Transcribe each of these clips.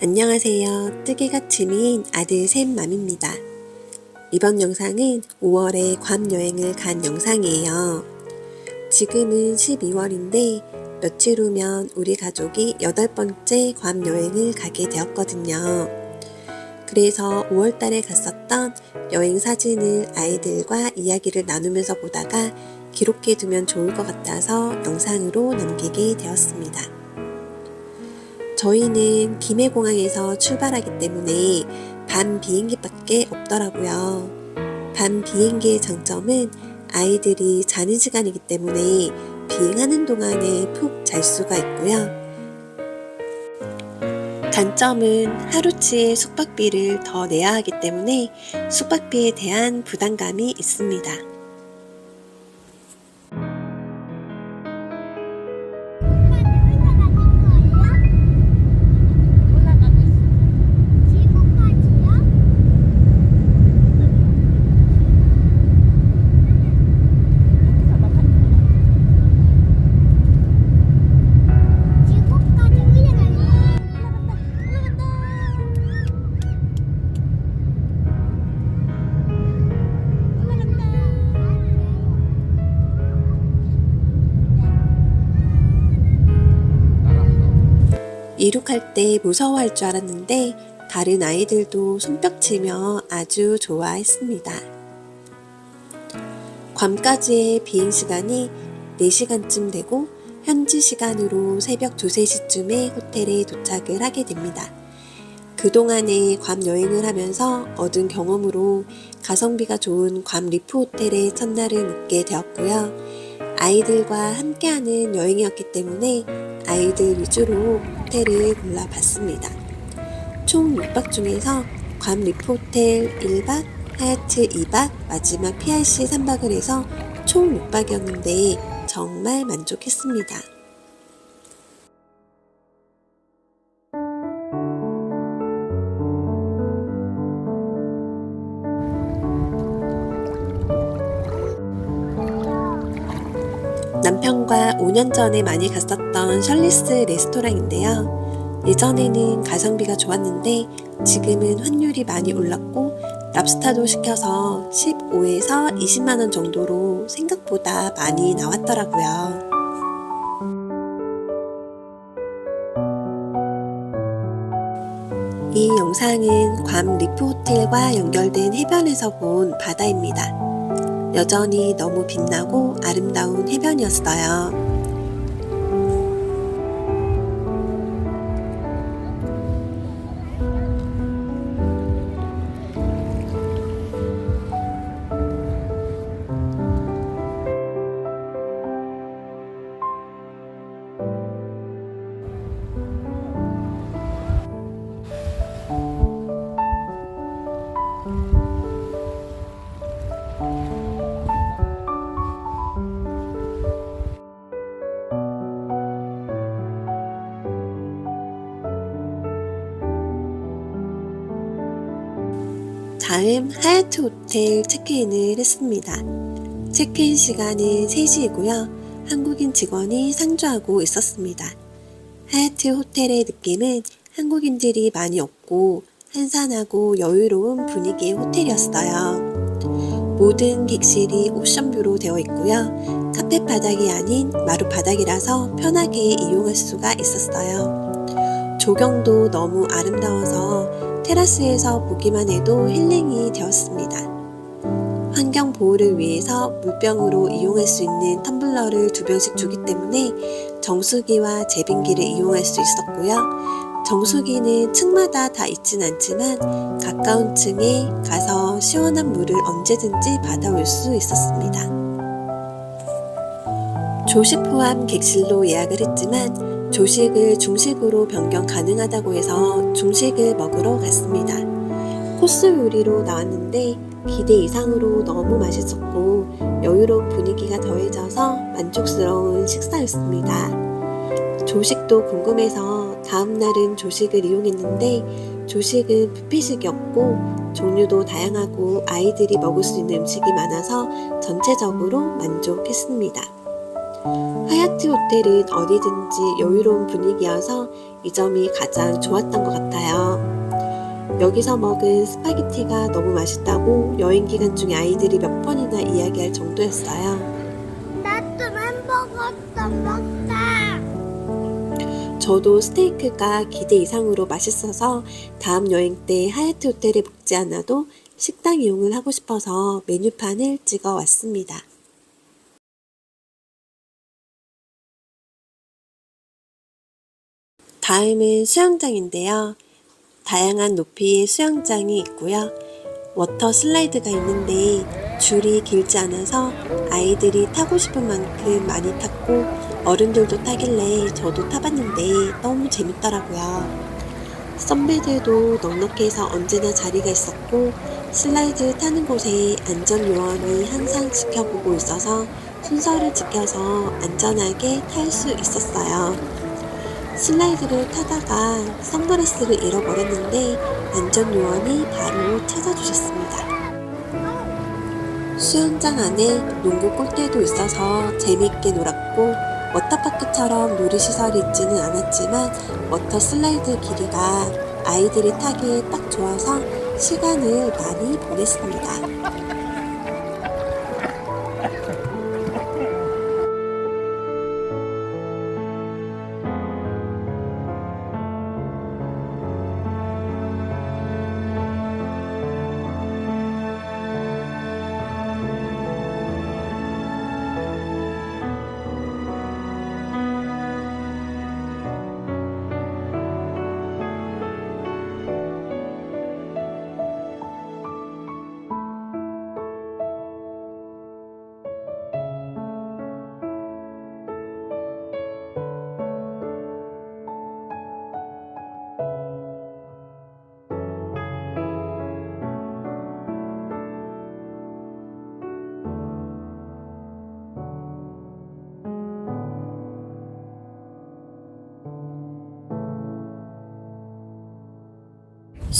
안녕하세요. 뜨개가 취미인 아들 샘맘입니다. 이번 영상은 5월에 괌 여행을 간 영상이에요. 지금은 12월인데 며칠 후면 우리 가족이 여덟 번째 괌 여행을 가게 되었거든요. 그래서 5월 달에 갔었던 여행 사진을 아이들과 이야기를 나누면서 보다가 기록해 두면 좋을 것 같아서 영상으로 남기게 되었습니다. 저희는 김해공항에서 출발하기 때문에 밤 비행기밖에 없더라고요. 밤 비행기의 장점은 아이들이 자는 시간이기 때문에 비행하는 동안에 푹 잘 수가 있고요. 단점은 하루치의 숙박비를 더 내야 하기 때문에 숙박비에 대한 부담감이 있습니다. 이륙할 때 무서워할 줄 알았는데 다른 아이들도 손뼉치며 아주 좋아했습니다. 괌까지의 비행 시간이 4시간쯤 되고 현지 시간으로 새벽 2, 3시쯤에 호텔에 도착을 하게 됩니다. 그동안에 괌 여행을 하면서 얻은 경험으로 가성비가 좋은 괌 리프 호텔에 첫날을 묵게 되었고요. 아이들과 함께하는 여행이었기 때문에 아이들 위주로 호텔을 골라봤습니다. 총 6박 중에서 괌 리프 호텔 1박, 하얏트 2박, 마지막 PRC 3박을 해서 총 6박이었는데 정말 만족했습니다. 5년 전에 많이 갔었던 셜리스 레스토랑인데요. 예전에는 가성비가 좋았는데 지금은 환율이 많이 올랐고 랍스타도 시켜서 15에서 20만 원 정도로 생각보다 많이 나왔더라고요. 이 영상은 괌 리프 호텔과 연결된 해변에서 본 바다입니다. 여전히 너무 빛나고 아름다운 해변이었어요. 다음 하얏트 호텔 체크인을 했습니다. 체크인 시간은 3시이고요. 한국인 직원이 상주하고 있었습니다. 하얏트 호텔의 느낌은 한국인들이 많이 없고 한산하고 여유로운 분위기의 호텔이었어요. 모든 객실이 옵션뷰로 되어 있고요. 카펫 바닥이 아닌 마루 바닥이라서 편하게 이용할 수가 있었어요. 조경도 너무 아름다워서 테라스에서 보기만 해도 힐링이 되었습니다. 환경 보호를 위해서 물병으로 이용할 수 있는 텀블러를 두 병씩 주기 때문에 정수기와 제빙기를 이용할 수 있었고요. 정수기는 층마다 다 있진 않지만 가까운 층에 가서 시원한 물을 언제든지 받아올 수 있었습니다. 조식 포함 객실로 예약을 했지만 조식을 중식으로 변경 가능하다고 해서 중식을 먹으러 갔습니다. 코스 요리로 나왔는데 기대 이상으로 너무 맛있었고 여유로운 분위기가 더해져서 만족스러운 식사였습니다. 조식도 궁금해서 다음날은 조식을 이용했는데 조식은 뷔페식이었고 종류도 다양하고 아이들이 먹을 수 있는 음식이 많아서 전체적으로 만족했습니다. 하얏트 호텔은 어디든지 여유로운 분위기여서 이 점이 가장 좋았던 것 같아요. 여기서 먹은 스파게티가 너무 맛있다고 여행 기간 중에 아이들이 몇 번이나 이야기할 정도였어요. 나도 햄버거 좀 먹자. 저도 스테이크가 기대 이상으로 맛있어서 다음 여행 때 하얏트 호텔에 묵지 않아도 식당 이용을 하고 싶어서 메뉴판을 찍어 왔습니다. 다음은 수영장인데요. 다양한 높이의 수영장이 있고요. 워터 슬라이드가 있는데 줄이 길지 않아서 아이들이 타고 싶은 만큼 많이 탔고 어른들도 타길래 저도 타봤는데 너무 재밌더라고요. 선배들도 넉넉해서 언제나 자리가 있었고 슬라이드 타는 곳에 안전요원이 항상 지켜보고 있어서 순서를 지켜서 안전하게 탈 수 있었어요. 슬라이드를 타다가 선글라스를 잃어버렸는데 안전요원이 바로 찾아주셨습니다. 수영장 안에 농구 골대도 있어서 재미있게 놀았고 워터파크처럼 놀이시설이 있지는 않았지만 워터 슬라이드 길이가 아이들이 타기에 딱 좋아서 시간을 많이 보냈습니다.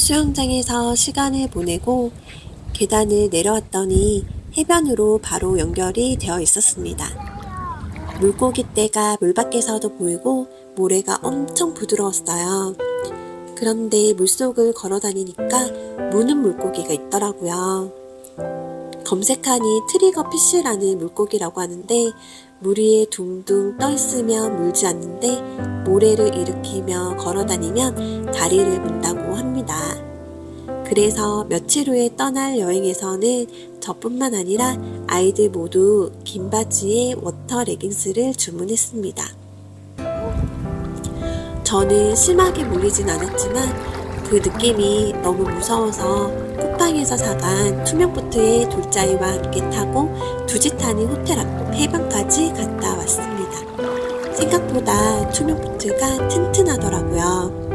수영장에서 시간을 보내고 계단을 내려왔더니 해변으로 바로 연결이 되어 있었습니다. 물고기 떼가 물 밖에서도 보이고 모래가 엄청 부드러웠어요. 그런데 물속을 걸어 다니니까 무는 물고기가 있더라고요. 검색하니 트리거 피쉬라는 물고기라고 하는데 물 위에 둥둥 떠 있으면 물지 않는데 모래를 일으키며 걸어 다니면 다리를 문다고. 그래서 며칠 후에 떠날 여행에서는 저뿐만 아니라 아이들 모두 긴 바지에 워터 레깅스를 주문했습니다. 저는 심하게 물리진 않았지만 그 느낌이 너무 무서워서 쿠팡에서 사간 투명 보트에 둘째아이와 함께 타고 두짓하니 호텔 앞 해변까지 갔다 왔습니다. 생각보다 투명 보트가 튼튼하더라고요.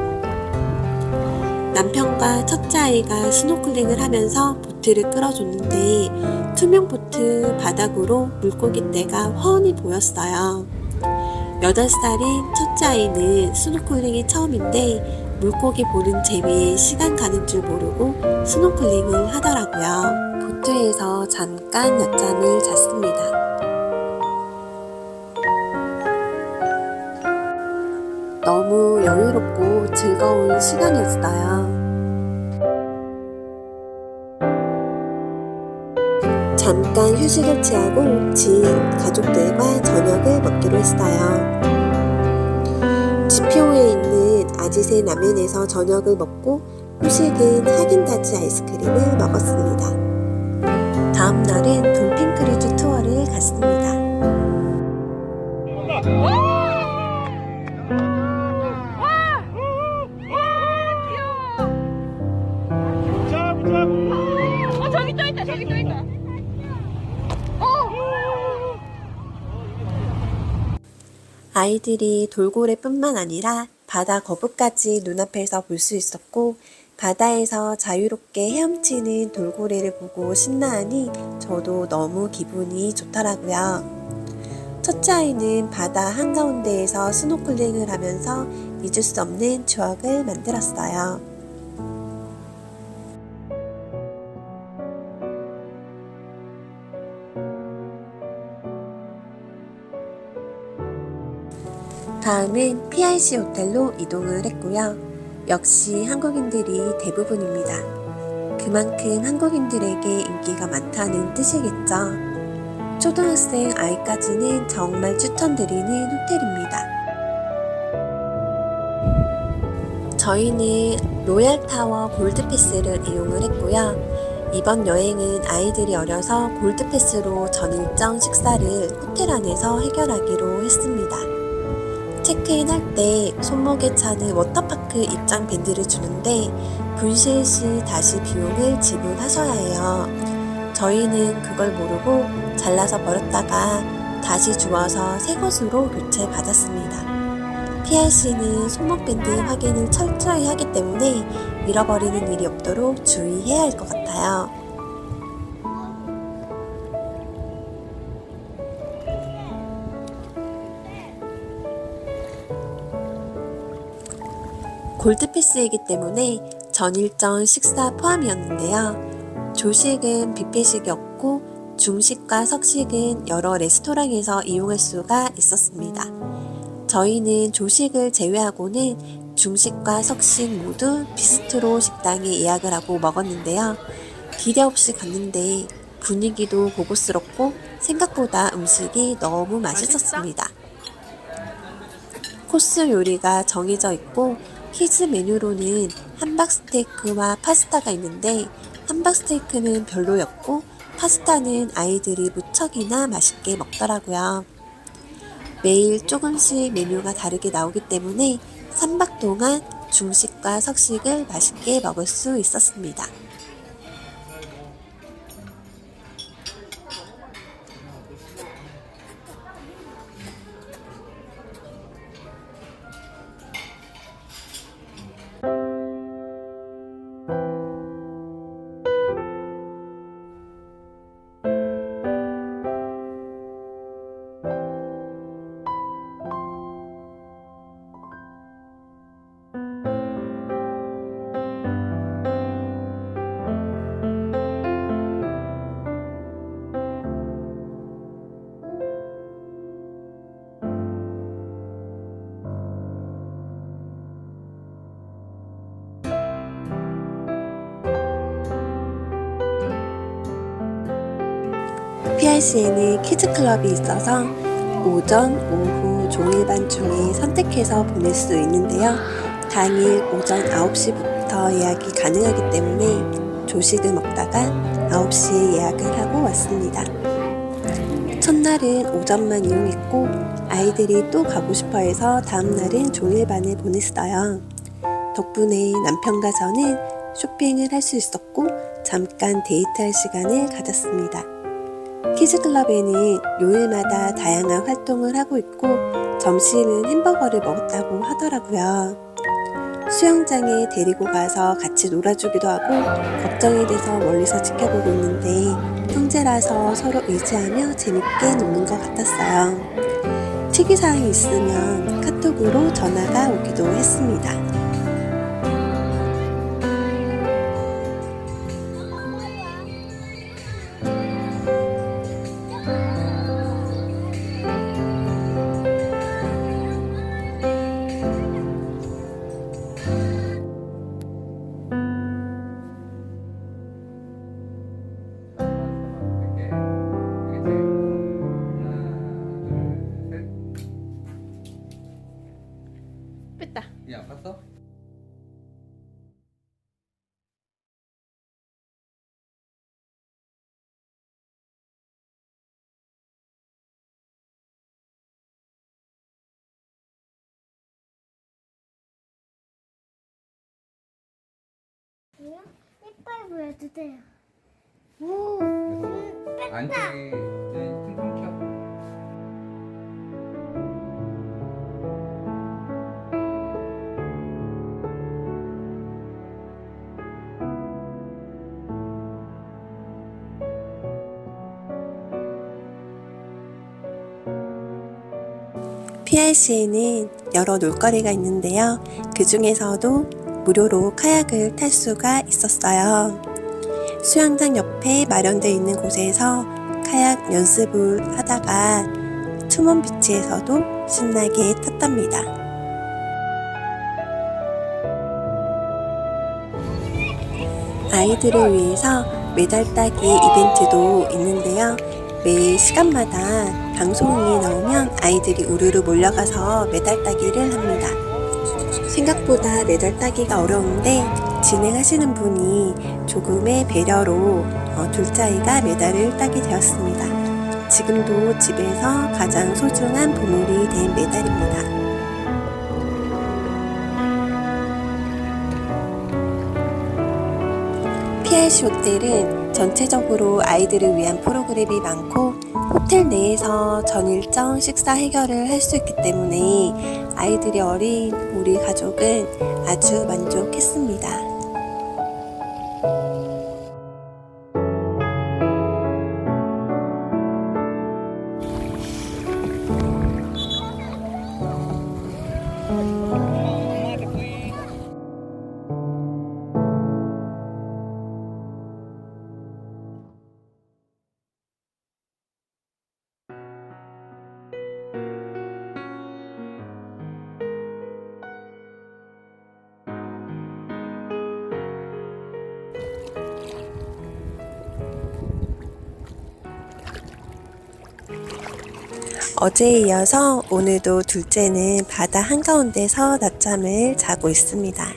남편과 첫째 아이가 스노클링을 하면서 보트를 끌어줬는데 투명 보트 바닥으로 물고기 떼가 훤히 보였어요. 8살인 첫째 아이는 스노클링이 처음인데 물고기 보는 재미에 시간 가는 줄 모르고 스노클링을 하더라고요. 보트에서 잠깐 낮잠을 잤습니다. 여유롭고 즐거운 시간이었어요. 잠깐 휴식을 취하고 지인, 가족들과 저녁을 먹기로 했어요. 지표에 있는 아지세 라면에서 저녁을 먹고 후식은 하긴다즈 아이스크림을 먹었습니다. 다음 날은 돌핀 크루즈 투어를 갔습니다. 아이들이 돌고래뿐만 아니라 바다 거북까지 눈앞에서 볼 수 있었고 바다에서 자유롭게 헤엄치는 돌고래를 보고 신나하니 저도 너무 기분이 좋더라고요. 첫째 아이는 바다 한가운데에서 스노클링을 하면서 잊을 수 없는 추억을 만들었어요. 다음은 PIC 호텔로 이동을 했고요. 역시 한국인들이 대부분입니다. 그만큼 한국인들에게 인기가 많다는 뜻이겠죠. 초등학생 아이까지는 정말 추천드리는 호텔입니다. 저희는 로얄타워 골드패스를 이용을 했고요. 이번 여행은 아이들이 어려서 골드패스로 전 일정 식사를 호텔 안에서 해결하기로 했습니다. 체크인 할 때 손목에 차는 워터파크 입장 밴드를 주는데 분실 시 다시 비용을 지불하셔야 해요. 저희는 그걸 모르고 잘라서 버렸다가 다시 주워서 새 것으로 교체 받았습니다. PRC는 손목 밴드 확인을 철저히 하기 때문에 잃어버리는 일이 없도록 주의해야 할 것 같아요. 골드패스이기 때문에 전 일정 식사 포함이었는데요. 조식은 뷔페식이었고 중식과 석식은 여러 레스토랑에서 이용할 수가 있었습니다. 저희는 조식을 제외하고는 중식과 석식 모두 비스트로 식당에 예약을 하고 먹었는데요. 기대 없이 갔는데 분위기도 고급스럽고 생각보다 음식이 너무 맛있었습니다. 코스 요리가 정해져 있고 키즈 메뉴로는 함박 스테이크와 파스타가 있는데 함박 스테이크는 별로였고 파스타는 아이들이 무척이나 맛있게 먹더라고요. 매일 조금씩 메뉴가 다르게 나오기 때문에 3박 동안 중식과 석식을 맛있게 먹을 수 있었습니다. PRC에는 키즈클럽이 있어서 오전, 오후, 종일반 중에 선택해서 보낼 수 있는데요. 당일 오전 9시부터 예약이 가능하기 때문에 조식을 먹다가 9시에 예약을 하고 왔습니다. 첫날은 오전만 이용했고 아이들이 또 가고 싶어 해서 다음날은 종일반을 보냈어요. 덕분에 남편과 저는 쇼핑을 할 수 있었고 잠깐 데이트할 시간을 가졌습니다. 키즈클럽에는 요일마다 다양한 활동을 하고 있고 점심은 햄버거를 먹었다고 하더라고요. 수영장에 데리고 가서 같이 놀아주기도 하고 걱정이 돼서 멀리서 지켜보고 있는데 형제라서 서로 의지하며 재밌게 노는 것 같았어요. 특이사항이 있으면 카톡으로 전화가 오기도 했습니다. 이빨 보여주세요. 오, 그래서 안쪽에 퉁퉁 켜. PRC에는 여러 놀거리가 있는데요. 그 중에서도 무료로 카약을 탈 수가 있었어요. 수영장 옆에 마련되어 있는 곳에서 카약 연습을 하다가 투몬 비치에서도 신나게 탔답니다. 아이들을 위해서 메달 따기 이벤트도 있는데요. 매 시간마다 방송이 나오면 아이들이 우르르 몰려가서 메달 따기를 합니다. 생각보다 메달 따기가 어려운데 진행하시는 분이 조금의 배려로 어, 둘째 아이가 메달을 따게 되었습니다. 지금도 집에서 가장 소중한 보물이 된 메달입니다. PRC 호텔은 전체적으로 아이들을 위한 프로그램이 많고 호텔 내에서 전일정 식사 해결을 할 수 있기 때문에 아이들이 어린 우리 가족은 아주 만족했습니다. 어제에 이어서 오늘도 둘째는 바다 한가운데서 낮잠을 자고 있습니다.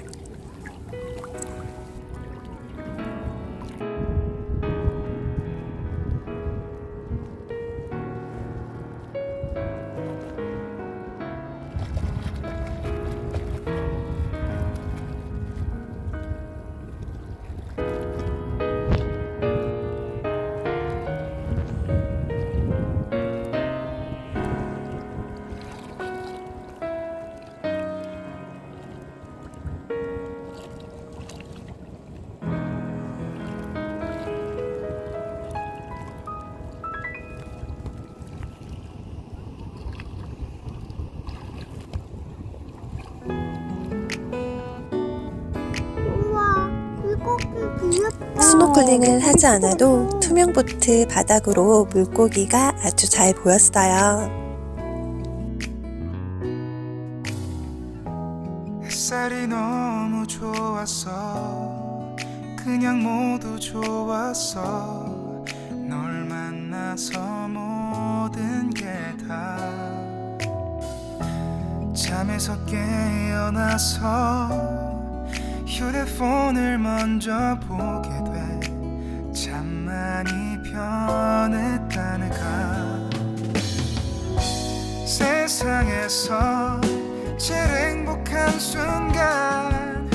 스노클링을 하지 않아도 투명 보트 바닥으로 물고기가 아주 잘 보였어요. 햇살이 너무 좋았어 그냥 모두 좋았어 널 만나서 모든 게다 잠에서 깨어나서 휴대폰을 먼저 보게 변했다는가 세상에서 제일 행복한 순간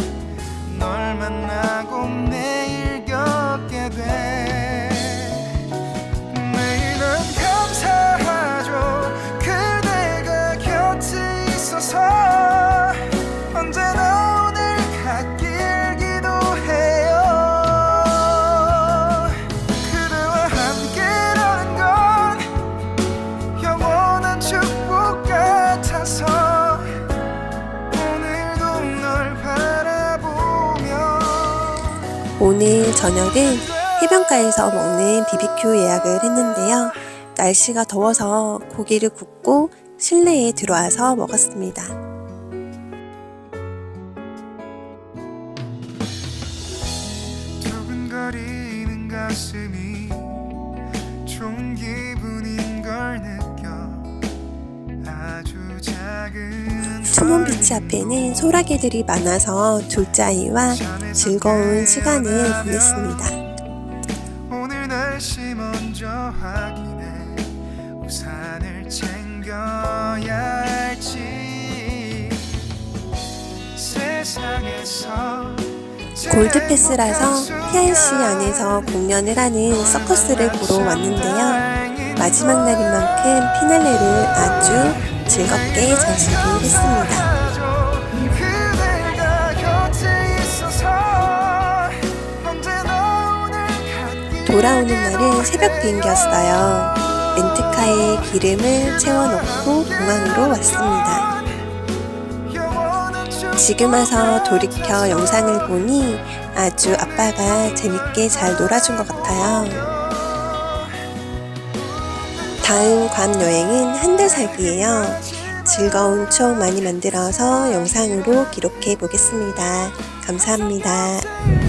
널 만나고 매 저녁은 해변가에서 먹는 BBQ 예약을 했는데요. 날씨가 더워서 고기를 굽고 실내에 들어와서 먹었습니다. 두근거리는 가슴이 좋은 기분인 걸 느껴 아주 작은 투몬 비치 앞에는 소라게들이 많아서 둘째 아이와 즐거운 시간을 보냈습니다. 골드패스라서 PRC 안에서 공연을 하는 서커스를 보러 왔는데요. 마지막 날인 만큼 피날레를 아주 즐겁게 전시를 했습니다. 돌아오는 날은 새벽 비행기였어요. 렌트카에 기름을 채워놓고 공항으로 왔습니다. 지금 와서 돌이켜 영상을 보니 아주 아빠가 재밌게 잘 놀아준 것 같아요. 다음 괌 여행은 한 달 살기예요. 즐거운 추억 많이 만들어서 영상으로 기록해 보겠습니다. 감사합니다.